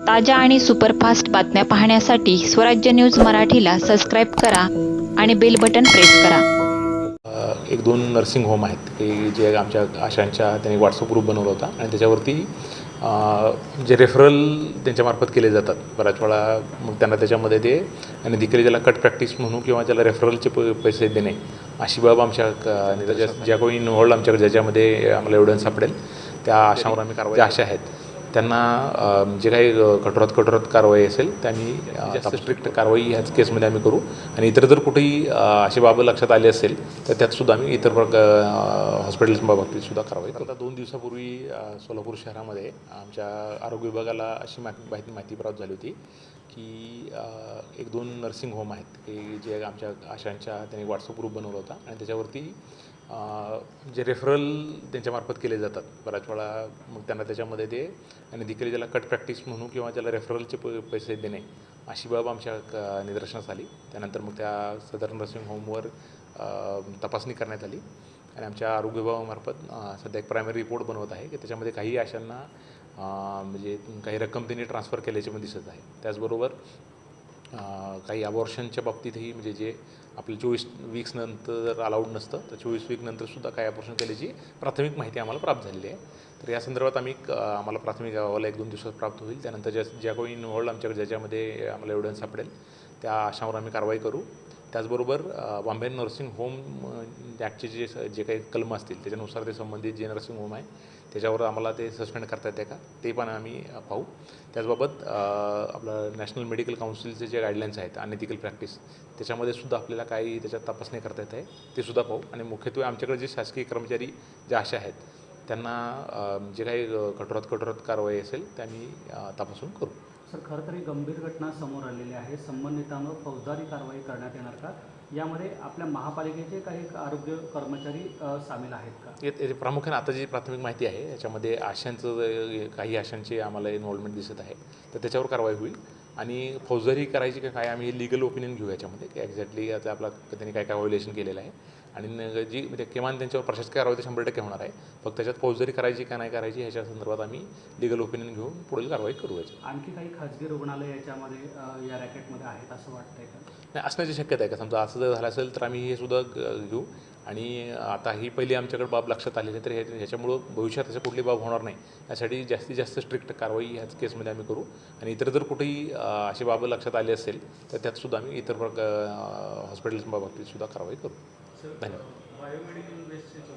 ताज्या आणि सुपरफास्ट बातम्या पाहण्यासाठी स्वराज्य न्यूज मराठीला सबस्क्राईब करा आणि बेल बटन प्रेस करा. एक दोन नर्सिंग होम आहेत. की जे आमच्या आशांच्या त्यांनी व्हॉट्सअप ग्रुप बनवला होता आणि त्याच्यावरती जे रेफरल त्यांच्यामार्फत केले जातात. बऱ्याच वेळा मग त्यांना त्याच्यामध्ये ते आणि देखील ज्याला कट प्रॅक्टिस म्हणू किंवा ज्याला रेफरलचे प पैसे देणे. अशी बाब आमच्या क- ज्या कोणी इन्व्हॉल्ड आमच्याकडे ज्याच्यामध्ये आम्हाला एव्हिडन्स सापडेल त्या आशावर आम्ही कारवाई ज्या आशा आहेत. त्यांना जे काही कठोरात कठोरात कारवाई असेल त्यांनी जास्त स्ट्रिक्ट कारवाई ह्याच केसमध्ये आम्ही करू. आणि इतर जर कुठेही अशी बाबं लक्षात आली असेल तर त्यात सुद्धा आम्ही इतर हॉस्पिटल्स बाबतीत सुद्धा कारवाई करतो आता दोन दिवसापूर्वी सोलापूर शहरामध्ये आमच्या आरोग्य विभागाला अशी माहिती माहिती माहिती प्राप्त झाली होती की एक दोन नर्सिंग होम आहेत. की जे आमच्या आशांच्या त्यांनी व्हॉट्सअप ग्रुप बनवला होता. आणि त्याच्यावरती जे रेफरल त्यांच्यामार्फत केले जातात. बऱ्याच वेळा मग त्यांना त्याच्यामध्ये ते आणि देखील ज्याला कट प्रॅक्टिस म्हणू किंवा ज्याला रेफरलचे प पैसे देणे अशी बाब आमच्या क- निदर्शनास आली. त्यानंतर मग त्या सदर नर्सिंग होमवर तपासणी करण्यात आली. आणि आमच्या आरोग्य विभागामार्फत सध्या एक प्रायमरी रिपोर्ट बनवत आहे की त्याच्यामध्ये काही आशांना म्हणजे काही रक्कम त्यांनी ट्रान्सफर केल्याचे पण दिसत आहे. त्याचबरोबर काही अबॉर्शनच्या बाबतीतही म्हणजे जे आपले चोवीस वीक्स नंतर अलाउड नसतं तर चोवीस वीकनंतरसुद्धा काही अबॉर्शन केल्याची प्राथमिक माहिती आम्हाला प्राप्त झालेली आहे. तर या संदर्भात आम्ही आम्हाला प्राथमिक अहवाल एक दोन दिवसात प्राप्त होईल. त्यानंतर ज्या ज्या कोणी इन्व्हॉल्ड आमच्याकडे ज्याच्यामध्ये आम्हाला एव्हिडन्स सापडेल त्या आशावर आम्ही कारवाई करू. त्याचबरोबर अ, बॉम्बे नर्सिंग होम ॲक्टचे जे जे काही कलम असतील त्याच्यानुसार ते संबंधित जे नर्सिंग होम आहे त्याच्यावर आम्हाला ते सस्पेंड करता येते का ते पण आम्ही पाहू. त्याचबाबत आपलं नॅशनल मेडिकल काउन्सिलचे जे गाईडलाईन्स आहेत अनएथिकल प्रॅक्टिस त्याच्यामध्ये सुद्धा आपल्याला काही त्याच्यात तपासणी करता येत आहे ते सुद्धा पाहू. आणि मुख्यत्वे आमच्याकडे जे शासकीय कर्मचारी जे आशा आहेत त्यांना जे काही कठोरात कठोरात कारवाई असेल त्यांनी अ, तपासून करू. सर खरं तर ही गंभीर घटना समोर आलेली आहे. संबंधितांवर फौजदारी कारवाई करण्यात येणार का? यामध्ये आपल्या महापालिकेचे काही आरोग्य कर्मचारी सामील आहेत का? याची प्रामुख्याने आता जी प्राथमिक माहिती आहे याच्यामध्ये आशांचं काही आशांची आम्हाला इन्व्हॉल्वमेंट दिसत आहे तर त्याच्यावर कारवाई होईल. आणि फौजदारी करायची का काय आम्ही लिगल ओपिनियन घेऊ याच्यामध्ये. की एक्झॅक्टली आता आपला त्यांनी काय काय व्हायोलेशन केलेलं आहे. आणि जी म्हणजे किमान त्यांच्यावर प्रशासकीय कारवाई तर शंभर टक्के होणार आहे. फक्त त्याच्यात फौजदारी करायची का नाही करायची ह्याच्या संदर्भात आम्ही लिगल ओपिनियन घेऊन पुढील कारवाई करू याच्यात आणखी काही खाजगी रुग्णालय याच्यामध्ये या रॅकेटमध्ये आहेत असं वाटतंय का? नाही असण्याची शक्यता आहे का? समजा असं जर झालं असेल तर आम्ही हे सुद्धा घेऊ. आणि आता ही पहिली आमच्याकडे बाब लक्षात आलेली आहे तर ह्याच्यामुळं भविष्यात असं कुठली बाब होणार नाही. यासाठी जास्तीत जास्त स्ट्रिक्ट कारवाई ह्याच केसमध्ये आम्ही करू. आणि इतर जर कुठेही अशी बाब लक्षात आली असेल तर त्यातसुद्धा आम्ही इतर प्रकार हॉस्पिटल्सबाबतीत सुद्धा कारवाई करू. धन्यवाद.